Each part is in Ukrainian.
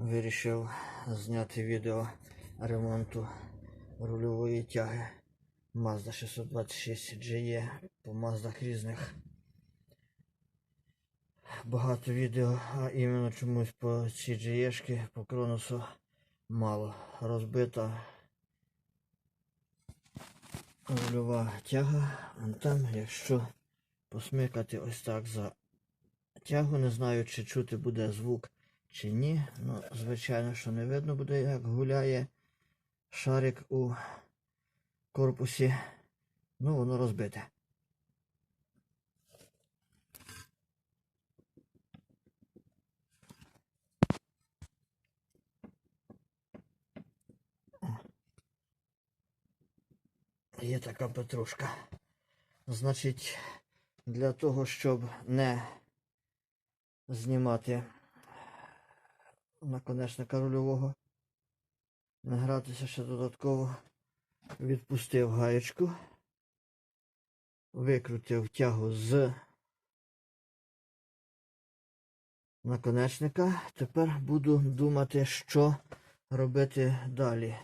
Вирішив зняти відео ремонту рульової тяги Mazda 626 GE по Маздах різних. Багато відео, а іменно чомусь по цій GE по Кроносу мало. Розбита рульова тяга. А там, якщо посмикати ось так за тягу, не знаю, чи чути буде звук чи ні. Ну, звичайно, що не видно буде, як гуляє шарик у корпусі. Ну, воно розбите. Є така петрушка. Значить, для того, щоб не знімати наконечника рульового, не гратися ще додатково, відпустив гаєчку, викрутив тягу з наконечника. Тепер буду думати, що робити далі.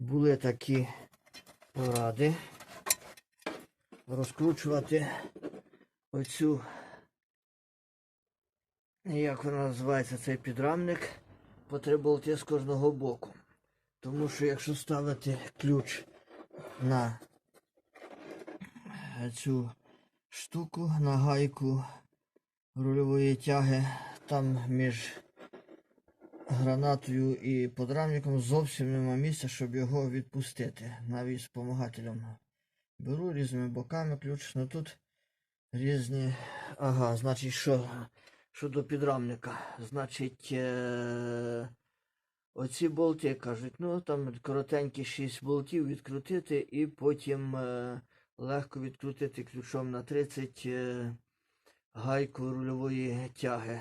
Були такі поради. Розкручувати оцю, як вона називається, цей підрамник по три болти з кожного боку. Тому що якщо ставити ключ на цю штуку, на гайку рульової тяги, там між гранатою і подрамником зовсім нема місця, щоб його відпустити. Навіть з помагателем беру різними боками ключ. Ну тут різні. Ага, значить, що щодо підрамника. Значить, е... оці болти кажуть, ну там коротенькі 6 болтів відкрутити і потім е... легко відкрутити ключом на 30 е... гайку рульової тяги.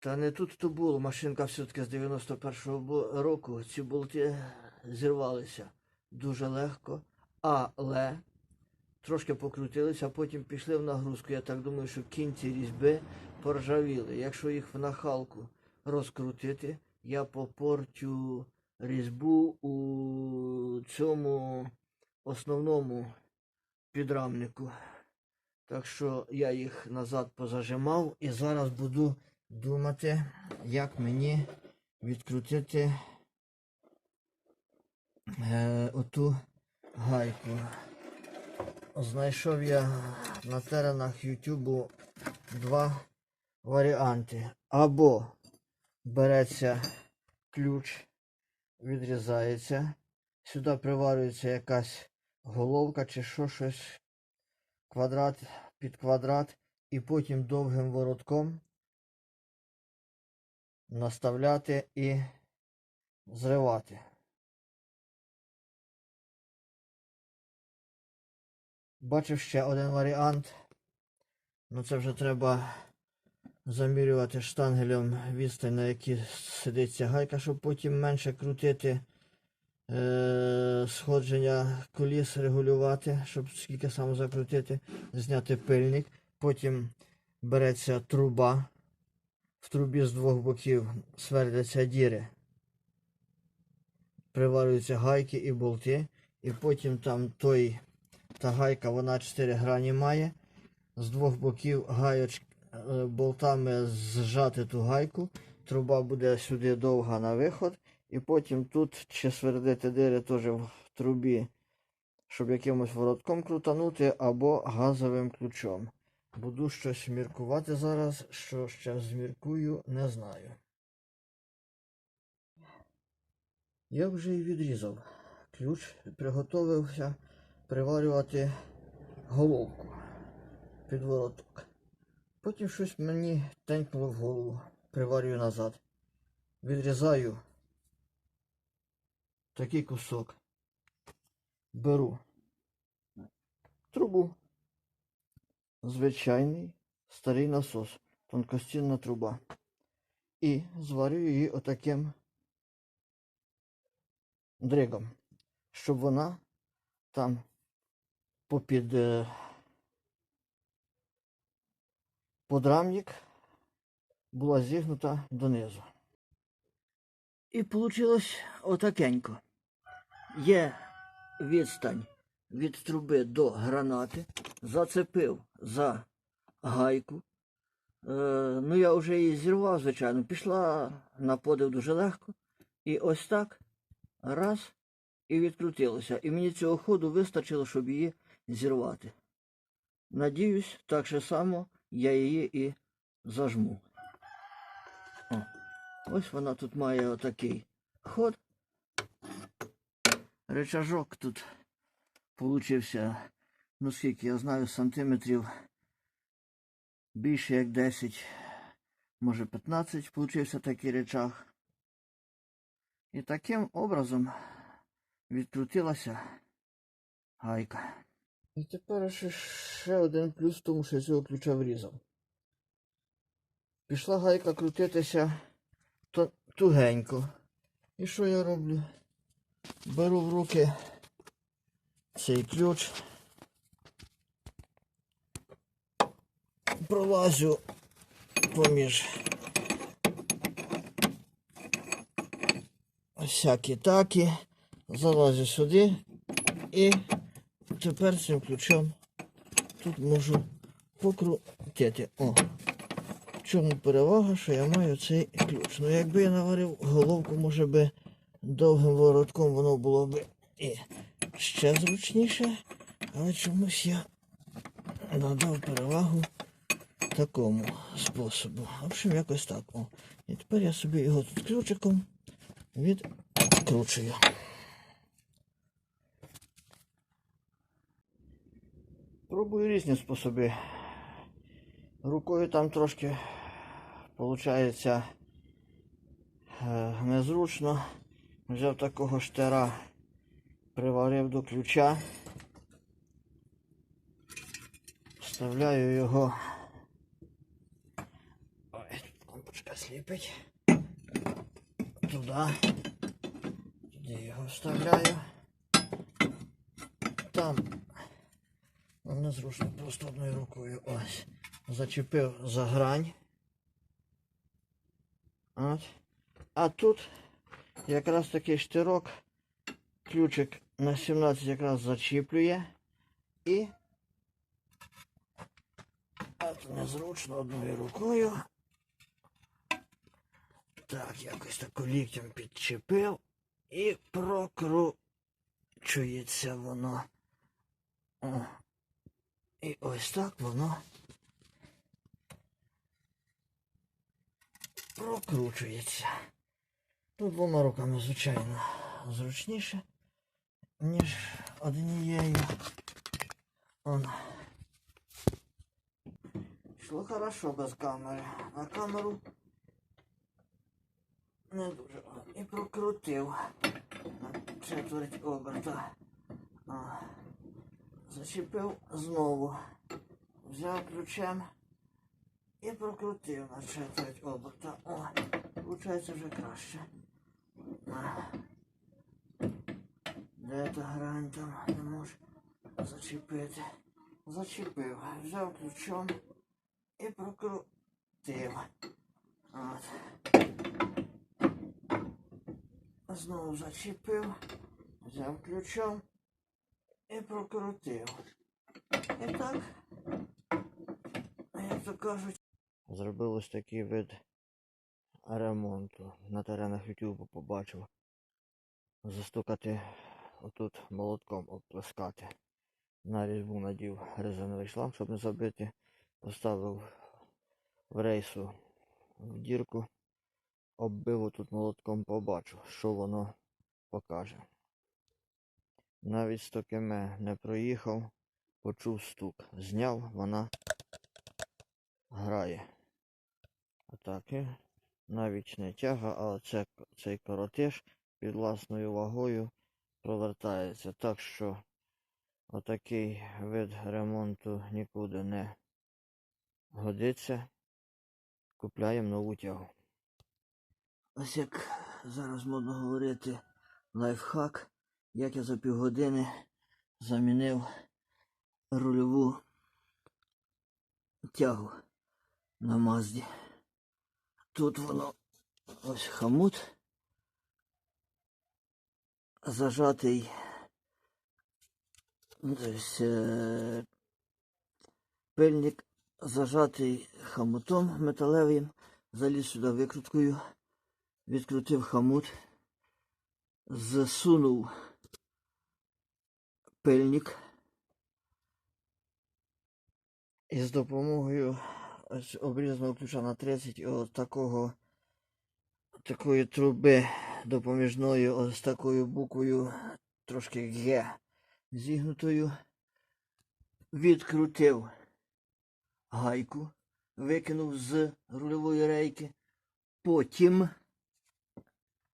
Та не тут то було. Машинка все-таки з 91-го року. Ці болти зірвалися дуже легко, але трошки покрутилися, а потім пішли в нагрузку. Я так думаю, що кінці різьби поржавіли. Якщо їх в нахалку розкрутити, я попортю різьбу у цьому основному підрамнику. Так що я їх назад позажимав і зараз буду думати, як мені відкрутити е, оту гайку. Знайшов я на теренах Ютубу два варіанти. Або береться ключ, відрізається, сюди приварюється якась головка чи що щось квадрат під квадрат, і потім довгим воротком наставляти і зривати. Бачив ще один варіант. Ну це вже треба замірювати штангелем відстань, на якій сидиться гайка, щоб потім менше крутити е- сходження коліс, регулювати, щоб скільки саме закрутити, зняти пильник. Потім береться труба. В трубі з двох боків свердяться діри. Приварюються гайки і болти. І потім там той, та гайка, вона 4 грані має. З двох боків гайоч, е, болтами зжати ту гайку. Труба буде сюди довга на виход. І потім тут чи свердити дири теж в трубі, щоб якимось воротком крутанути або газовим ключом. Буду щось міркувати зараз, що ще зміркую, не знаю. Я вже і відрізав ключ, приготовився приварювати головку під вороток. Потім щось мені тенькнуло в голову, приварюю назад. Відрізаю такий кусок. Беру трубу звичайний старий насос, тонкостінна труба. І зварю її отаким дригом, щоб вона там попід е, подрамник була зігнута донизу. І вийшло отакенько. Є відстань від труби до гранати, зацепив за гайку. Е, ну, я вже її зірвав, звичайно. Пішла на подив дуже легко. І ось так раз і відкрутилося. І мені цього ходу вистачило, щоб її зірвати. Надіюсь, так же само я її і зажму. О, ось вона тут має отакий ход. Речажок тут получився, ну скільки я знаю, сантиметрів більше як 10, може 15 получився такий речах. І таким образом відкрутилася гайка. І тепер ще, один плюс тому, що я цього ключа врізав. Пішла гайка крутитися тугенько. І що я роблю? Беру в руки цей ключ, пролазю поміж всякі такі, залазю сюди і тепер цим ключом тут можу покрутити. О. В чому перевага, що я маю цей ключ. Ну якби я наварив головку, може би довгим воротком воно було б і ще зручніше, але чомусь я надав перевагу такому способу. В общем, якось так. О. І тепер я собі його тут ключиком відкручую. Пробую різні способи. Рукою там трошки виходить незручно. Взяв такого штира, приварив до ключа, вставляю його. Ой, тут лампочка сліпить. Туди. Туди його вставляю. Там незручно просто одною рукою ось. Зачепив за грань. От. А тут якраз такий штирок, ключик на 17 якраз зачіплює і от незручно одною рукою. Так, якось так ліктем підчепив і прокручується воно. І ось так воно прокручується. Тут двома руками, звичайно, зручніше, ніж однією. Он. Йшло хорошо без камери. А камеру не дуже. І прокрутив на четверть оберта. Зачепив знову. Взяв ключем і прокрутив на четверть оберта. О, виходить вже краще. Де та грань там не можу зачепити. Зачепив. Взяв ключом і прокрутив. От. Знову зачепив, взяв ключом і прокрутив. І так, як то кажуть, зробив ось такий вид ремонту. На теренах YouTube побачив. Застукати отут молотком обплескати. На різьбу надів резиновий шланг, щоб не забити. Поставив в рейсу в дірку, оббив тут молотком, побачу, що воно покаже. Навіть 100 км не проїхав, почув стук. Зняв, вона грає. Отак. і навіть не тяга, але це, цей коротиш під власною вагою провертається. Так що отакий вид ремонту нікуди не годиться. Купляємо нову тягу. Ось як зараз модно говорити лайфхак, як я за півгодини замінив рульову тягу на Мазді. Тут воно ось хамут зажатий ну, тобто, е, пильник зажатий хомутом металевим, заліз сюди викруткою, відкрутив хомут, засунув пильник і з допомогою ось обрізаного ключа на 30 от такого такої труби допоміжної ось такою буквою трошки Г зігнутою. Відкрутив гайку, викинув з рульової рейки, потім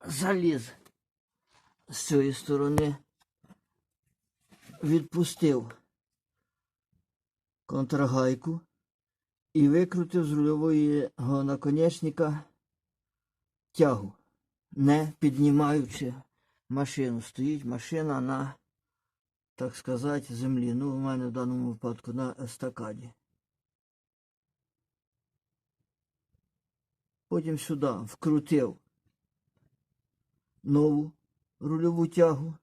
заліз з цієї сторони, відпустив контргайку і викрутив з рульової наконечника тягу, не піднімаючи машину. Стоїть машина на, так сказати, землі. Ну, у мене в даному випадку на естакаді. Потім сюди вкрутив нову рульову тягу,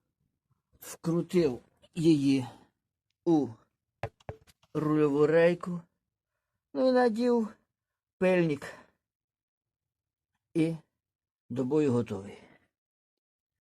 вкрутив її у рульову рейку, ну і надів пельник і до бою готовий.